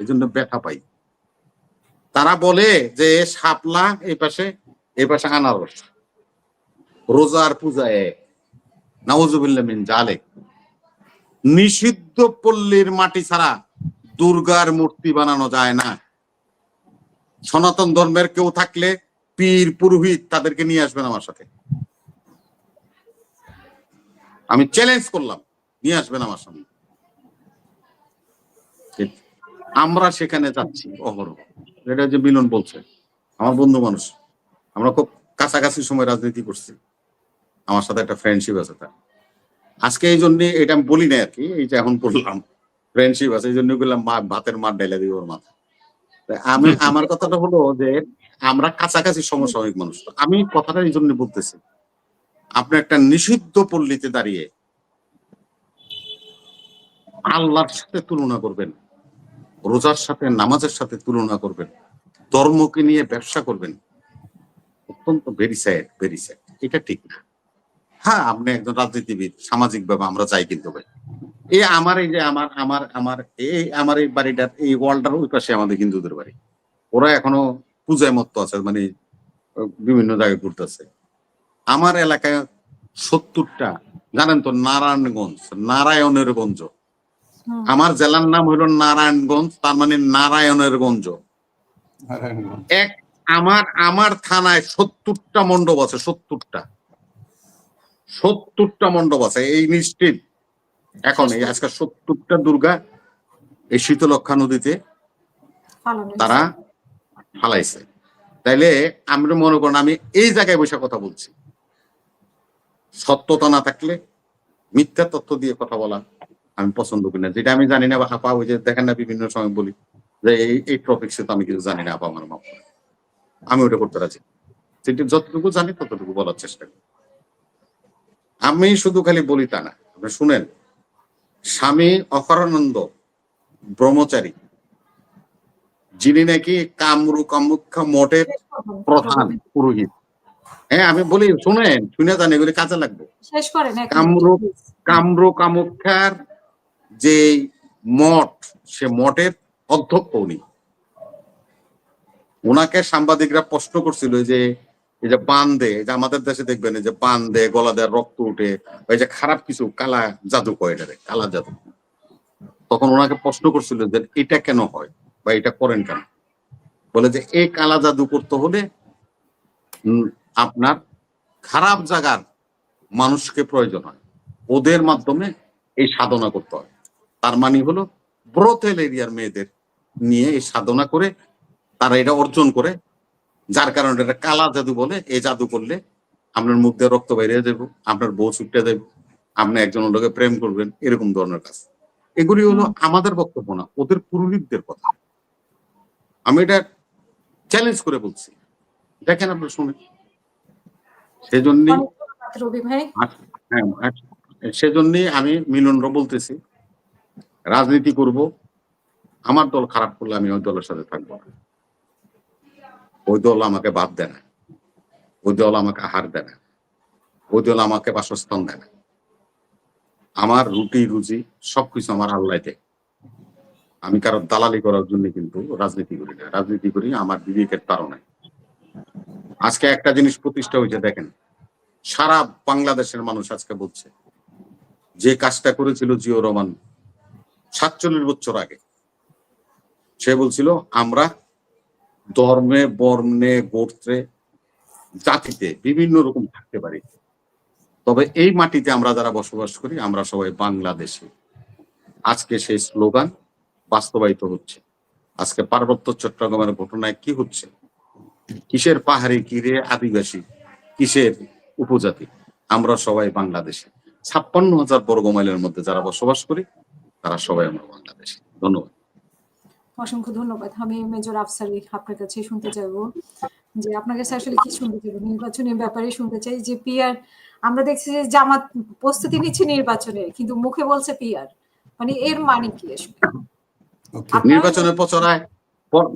এই জন্য ব্যথা পাই। তারা বলে যে, শাপলা এই পাশে এই পাশে আনারস। রোজার পূজা এক। মিন জালেক। নিষিদ্ধ পল্লীর মাটি ছাড়া দুর্গার মূর্তি বানানো যায় না। সনাতন ধর্মের কেউ থাকলে পীর, পুরোহিত তাদেরকে নিয়ে আসবেন আমার সাথে। আমি চ্যালেঞ্জ করলাম, নিয়ে আসবেন আমার সামনে। আমরা সেখানে যাচ্ছি, অহরহ। এটা যে মিলন বলছে, আমার বন্ধু মানুষ। আমরা খুব কাছাকাছি সময় রাজনীতি করছি। আমার সাথে একটা ফ্রেন্ডশিপ আছে তার। আজকে এই জন্য এটা আমি বলি না আর কি, এই যে এখন বললাম ফ্রেন্ডশিপ আছে, এই জন্য বললাম, মা, ভাতের মাঠ ডাইলে দিব ওর মাথা আমি, আমার কথাটা হলো যে, আমরা কাছাকাছি সমসাময়িক মানুষ। আমি কথাটা এই জন্য বলতেছি, আপনি একটা নিষিদ্ধ পল্লীতে দাঁড়িয়ে আল্লাহর সাথে তুলনা করবেন রোজার সাথে, নামাজের সাথে তুলনা করবেন। ধর্মকে নিয়ে ব্যবসা করবেন। অত্যন্ত ভেরি স্যাড ভেরি স্যাড এটা ঠিক না। হ্যাঁ আপনি একজন রাজনীতিবিদ সামাজিক ভাবে আমরা চাই কিন্তু ভাই। এই আমার এই যে আমার আমার আমার এই আমার এই বাড়িটার, এই ওয়ালটার ওই পাশে আমাদের হিন্দুদের বাড়ি। ওরা এখনও পূজায় মত্ত আছে মানে বিভিন্ন জায়গায় ঘুরতেছে। আমার এলাকায় সত্তরটা, জানেন তো, নারায়ণগঞ্জ, নারায়ণের গঞ্জ। আমার জেলার নাম হলো নারায়ণগঞ্জ তার মানে নারায়ণের গঞ্জ। এক আমার আমার থানায় সত্তরটা মণ্ডপ আছে সত্তরটা। সত্তরটা মণ্ডপ আছে এই নিশ্চিত। এখন এই আজকে সত্তরটা দুর্গা এই শীতলক্ষা নদীতে তারা ফালাইছে। তাইলে আমরা মনে করেন আমি এই জায়গায় বসে কথা বলছি। সত্যতা না থাকলে মিথ্যা তথ্য দিয়ে কথা বলা আমি পছন্দ করি না। যেটা আমি জানি না বা আপা ওই যে দেখেন না বিভিন্ন সময় বলি যে এই এই টপিক্সে তো আমি কিছু জানি না আপা আমার মাপ আমি ওটা করতে রাজি সেটি যতটুকু জানি ততটুকু বলার চেষ্টা করি। আমি শুধু খালি বলি তা না। আপনি শুনেন স্বামী অকারানন্দ ব্রহ্মচারী যিনি নাকি কামরু কামুখ্যা মঠের প্রধান পুরোহিত। হ্যাঁ আমি বলি শুনেন শুনে জানি এগুলি কাজে লাগবে। কামরূপ- মিনিট, কামরু কামুখ্যার যে মঠ, সে মঠের অধ্যক্ষ উনি। ওনাকে সাংবাদিকরা প্রশ্ন করছিল যে, এই যে বান দে যে আমাদের দেশে দেখবেন যে বান দে, গলা দেয় রক্ত উঠে, ওই যে খারাপ কিছু কালা জাদু কয় এটারে, কালা জাদু। তখন ওনাকে প্রশ্ন করছিল যে এটা কেন হয় বা এটা করেন কেন? বলে যে এই কালা জাদু করতে হলে আপনার খারাপ জায়গার মানুষকে প্রয়োজন হয়। ওদের মাধ্যমে এই সাধনা করতে হয়। তার মানে হলো ব্রথেল এরিয়ার মেয়েদের নিয়ে এই সাধনা করে তারা এটা অর্জন করে যার কারণে এটা কালা জাদু বলে এই জাদু করলে আপনার মুখ দিয়ে রক্ত বাইরে যাব আপনার বউ ছুটতে দেব আপনি একজন লোকে প্রেম করবেন এরকম ধরনের কাজ। এগুলি হলো আমাদের বক্তব্য না ওদের পুরোহিতদের কথা। আমি এটা চ্যালেঞ্জ করে বলছি। দেখেন আপনার শুনে। রবি ভাই হ্যাঁ সেজন্যই আমি মিলনরা বলতেছি রাজনীতি করব, আমার দল খারাপ করলে আমি ওই দলের সাথে থাকব না। ওই দল আমাকে বাদ দেয় না। ওই দল আমাকে আহার দেয় না। ওই দল আমাকে বাসস্থান দেয় না। আমার রুটি, রুজি, সবকিছু আমার আল্লাহ দেয়। আমি কারও দালালি করার জন্য কিন্তু রাজনীতি করি না। রাজনীতি করি আমার বিবেকের কারণে আজকে একটা জিনিস প্রতিষ্ঠা হয়েছে, দেখেন। সারা বাংলাদেশের মানুষ আজকে বলছে, যে কাজটা করেছিল জিও রহমান সাতচল্লিশ বছর আগে। সে বলছিল, আমরা ধর্মে, বর্ণে, গোত্রে, জাতিতে বিভিন্ন রকম থাকতে পারি। তবে এই মাটিতে আমরা যারা বসবাস করি, আমরা সবাই বাংলাদেশি। আজকে সেই স্লোগান বাস্তবায়িত হচ্ছে। আজকে পার্বত্য চট্টগ্রামের ঘটনায় কি হচ্ছে? কিসের পাহাড়ি, কিরে আদিবাসী, কিসের উপজাতি? আমরা সবাই বাংলাদেশে। ছাপ্পান্ন হাজার বর্গ মাইলের মধ্যে যারা বসবাস করি তারা সবাই আমরা বাংলাদেশি। ধন্যবাদ। অসংখ্য ধন্যবাদ। আমি মেজর আফসারি আপনার কাছে শুনতে চাইব যে আপনার কাছে আসলে কি শুনতে চাইব? নির্বাচনের ব্যাপারে শুনতে চাই যে পিআর আমরা দেখছি যে জামাত প্রস্তুতি নিচ্ছে নির্বাচনের কিন্তু মুখে বলছে পিআর। মানে এর মানে কি আসলে? নির্বাচনের প্রচারায়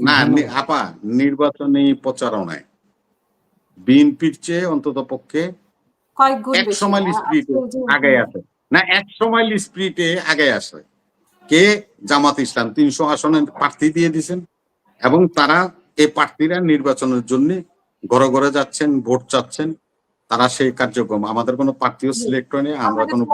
না নি- আপা নির্বাচনী প্রচারণায় বিএনপির চেয়ে অন্তত পক্ষে কয়েক গুণ এক সময় স্প্রিটে আগে আছে না এক সময় স্প্রিটে আগে আসে। কে জামাত ইসলাম? তিনশো আসনের প্রার্থী দিয়ে দিয়েছেন। এবং তারা এই প্রার্থীরা নির্বাচনের জন্য ঘরে ঘরে যাচ্ছেন ভোট চাচ্ছেন। তারা সেই কার্যক্রম আমাদের কোনো প্রার্থীও সিলেক্ট হয়নি আমরা কোনো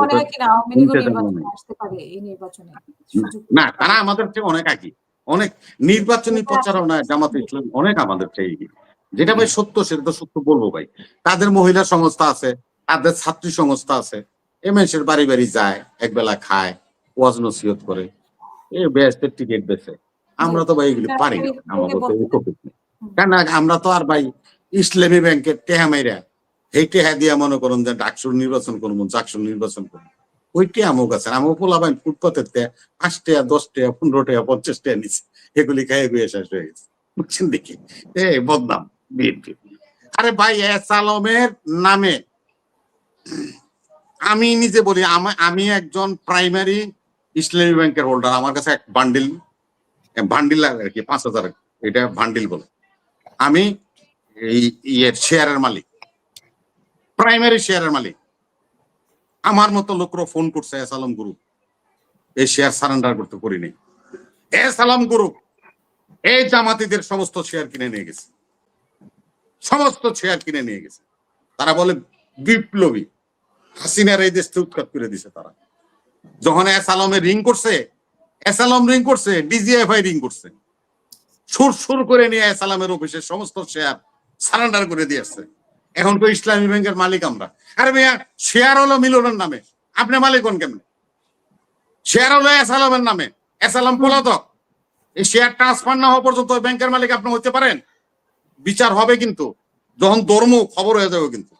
না। তারা আমাদের চেয়ে অনেক আগে। অনেক নির্বাচনী প্রচারণায় জামাত ইসলাম অনেক আমাদের চেয়ে এগিয়ে। যেটা ভাই সত্য সেটা তো সত্য বলব ভাই। তাদের মহিলা সংস্থা আছে তাদের ছাত্রী সংস্থা আছে। এমএসের বাড়ি বাড়ি যায় একবেলা খায়। ওয়াজ নসিহত করে। এ বেস্টের টিকিট বেছে আমরা তো ভাই এগুলো পারি না। আমাদের তো এই কেন আমরা তো আর ভাই ইসলামী ব্যাংকের টেহা মাইরা এই টেহা দিয়া মনে করুন যে ডাকসুর নির্বাচন করব চাকসুর নির্বাচন করব। ওই টেহা মুখ আছে। আমার পোলাবাইন ফুটপাতের টেহা পাঁচ টাকা দশ টাকা পনেরো টাকা পঞ্চাশ টাকা নিচ্ছে এগুলি খাই গুয়ে শেষ হয়ে গেছে। বুঝছেন দেখি? এ বদনাম বিএনপি। আরে ভাই এস আলমের নামে। আমি নিজে বলি আমা- আমি একজন প্রাইমারি ইসলামী ব্যাংকের হোল্ডার আমার কাছে এক বান্ডিল বান্ডিল আর কি, পাঁচ হাজার, এটা বান্ডিল বলে। আমি এই ইয়ের শেয়ারের মালিক প্রাইমারি শেয়ারের মালিক। আমার মতো লোকরা ফোন করছে এস আলম গ্রুপ এই শেয়ার সারেন্ডার করতে করিনি। এস আলম গ্রুপ এই জামাতিদের সমস্ত শেয়ার কিনে নিয়ে গেছে। সমস্ত শেয়ার কিনে নিয়ে গেছে। তারা বলে বিপ্লবী, হাসিনার এই দেশকে উৎখাত করে দিছে তারা। যখন এস আলমে রিং করছে এস আলম রিং করছে ডিজিএফআই রিং করছে। সুর সুর করে নিয়ে এস আলমের অফিসের সমস্ত শেয়ার সারেন্ডার করে দিয়ে আসছে। এখন তো ইসলামী ব্যাংকের মালিক আমরা। আরে ভাইয়া শেয়ার হলো মিলনের নামে। আপনি মালিক হন কেমনে? শেয়ার হলো এস আলমের নামে। এস আলম পলাতক। এই শেয়ার ট্রান্সফার না হওয়া পর্যন্ত ব্যাংকের মালিক আপনি হতে পারেন? বিচার হবে কিন্তু। যখন ধর্ম খবর হয়ে যাবে কিন্তু।